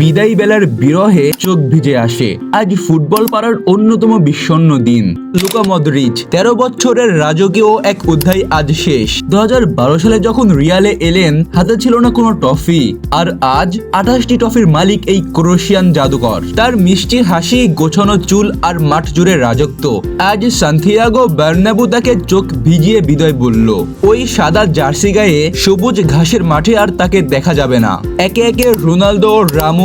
বিদায়ী বেলার বিরহে চোখ ভিজে আসে। আজ ফুটবল পাড়ার অন্যতম বিষণ্ণ দিন। লুকা মদরিচ তেরো বছরের রাজকীয় এক অধ্যায় আজ শেষ। দু হাজার বারো সালে যখন রিয়ালে এলেন, হাতে ছিল না কোনো ট্রফি। আর আজ আঠাশটি ট্রফির মালিক এই ক্রোশিয়ান জাদুকর। তার মিষ্টি হাসি, গোছানো চুল আর মাঠ জুড়ে রাজত্ব। আজ সান্থিয়াগো বার্নাবু তাকে চোখ ভিজিয়ে বিদায় বলল, ওই সাদা জার্সি গায়ে সবুজ ঘাসের মাঠে আর তাকে দেখা যাবে না। একে একে Ronaldo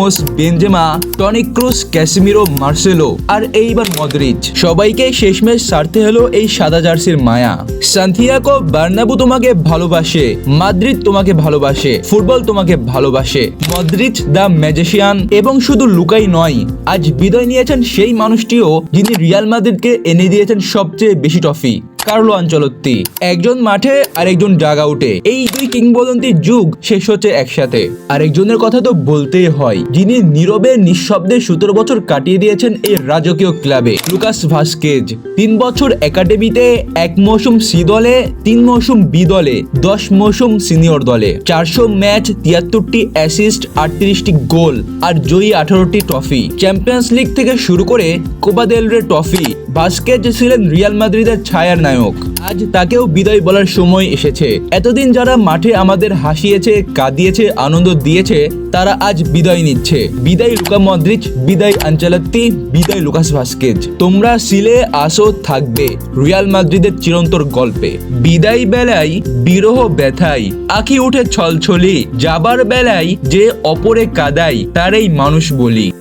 Ramos Benzema Toni Kroos Casemiro Marcelo আর এইবার মদরিচ সবাইকে শেষমেশ সারতে হলো এই সাদা জার্সির মায়া। সান্থিয়াগো বার্নাবু তোমাকে ভালোবাসে মাদ্রিদ তোমাকে ভালোবাসে, ফুটবল তোমাকে ভালোবাসে। মদ্রিচ দ্য ম্যাজিশিয়ান এবং শুধু লুকাই নয়, আজ বিদায় নিয়েছেন সেই মানুষটিও যিনি রিয়াল মাদ্রিদকে এনে দিয়েছেন সবচেয়ে বেশি ট্রফি কার্লো আঞ্চলত্তি। একজন মাঠে, আরেকজন ডাগ আউটে এই দুই কিংবদন্তির যুগ শেষ হচ্ছে একসাথে। আরেকজনের কথা তো বলতেই হয়, যিনি নীরবে, নিঃশব্দে সতেরো বছর কাটিয়ে দিয়েছেন এই রাজকীয় ক্লাবে, লুকাস ভাস্কেজ। তিন বছর একাডেমিতে, এক মৌসুম সি দলে, তিন মৌসুম বি দলে, দশ মৌসুম সিনিয়র দলে। চারশো ম্যাচ, তিয়াত্তরটি অ্যাসিস্ট, আটত্রিশটি গোল আর জয়ী আঠারোটি ট্রফি। চ্যাম্পিয়ন্স লিগ থেকে শুরু করে কোপা দেল রে ট্রফি। ভাস্কেজ ছিলেন রিয়াল মাদ্রিদের ছায়ার নায়ক। আজ তাকেও বিদায় বলার সময় এসেছে। এতদিন যারা মাঠে আমাদের হাসিয়েছে, কাঁদিয়েছে, আনন্দ দিয়েছে, তারা আজ বিদায় নিচ্ছে। বিদায় লুকা মদ্রিচ বিদায় আঞ্চলাত্তি, বিদায় লুকাস ভাস্কেজ। তোমরা সিলে আসো, থাকবে। রিয়াল মাদ্রিদের চিরন্তর গল্পে। বিদায় বেলায় বিরহ ব্যথাই আঁকি উঠে ছলছলি। যাবার বেলায় যে অপরে কাদাই, তারই মানুষ বলি।